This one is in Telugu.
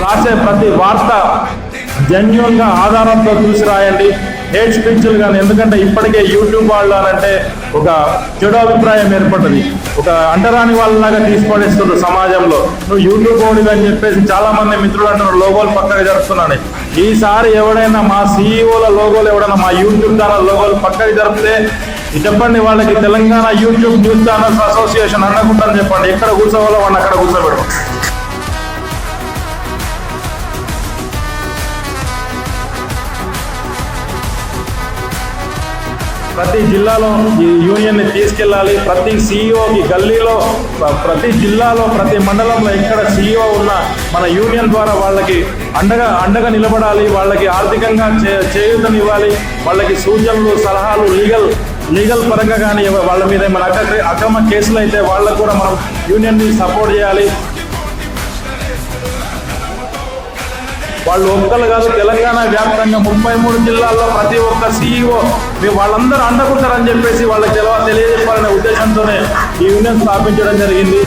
రాసే ప్రతి వార్త జెన్యున్గా ఆధారంతో చూసి రాయండి హేట్ స్పీచ్లు కానీ ఎందుకంటే ఇప్పటికే యూట్యూబ్ వాళ్ళు అంటే ఒక చెడు అభిప్రాయం ఏర్పడింది ఒక అంటరాని వాళ్ళలాగా తీసుకోడేస్తున్నారు సమాజంలో. నువ్వు యూట్యూబ్ ఓడివి అని చెప్పేసి చాలా మంది మిత్రులు అంటున్నారు లోగోలు పక్కగా జరుపుతున్నాను ఈసారి ఎవడైనా మా సీఈఓల లోగోలు ఎవడైనా మా యూట్యూబ్ ఛానల్ లోగోలు పక్కకి జరిపితే చెప్పండి వాళ్ళకి Telangana YouTube news channels association అనకుండా చెప్పండి. ఎక్కడ కూర్చోవాలో వాళ్ళు అక్కడ కూర్చోబెడతాం ప్రతి జిల్లాలో ఈ యూనియన్ని తీసుకెళ్ళాలి. ప్రతి సీఈఓకి గల్లీలో ప్రతి జిల్లాలో ప్రతి మండలంలో ఎక్కడ సీఈఓ ఉన్న మన యూనియన్ ద్వారా వాళ్ళకి అండగా అండగా నిలబడాలి. వాళ్ళకి ఆర్థికంగా చే- చేయూతనివ్వాలి. వాళ్ళకి సూచనలు సలహాలు లీగల్ లీగల్ పరంగా కానీ వాళ్ళ మీద ఏమైనా అక్రమ కేసులు అయితే వాళ్ళకు కూడా మనం యూనియన్ని సపోర్ట్ చేయాలి. వాళ్ళు ఒక్కరు కాదు తెలంగాణ వ్యాప్తంగా ముప్పై మూడు జిల్లాల్లో ప్రతి ఒక్క సీఈఓ వాళ్ళందరూ అండకుంటారని చెప్పేసి వాళ్ళకి తెలియ తెలియజెప్పాలనే ఉద్దేశంతోనే ఈ యూనియన్ స్థాపించడం జరిగింది.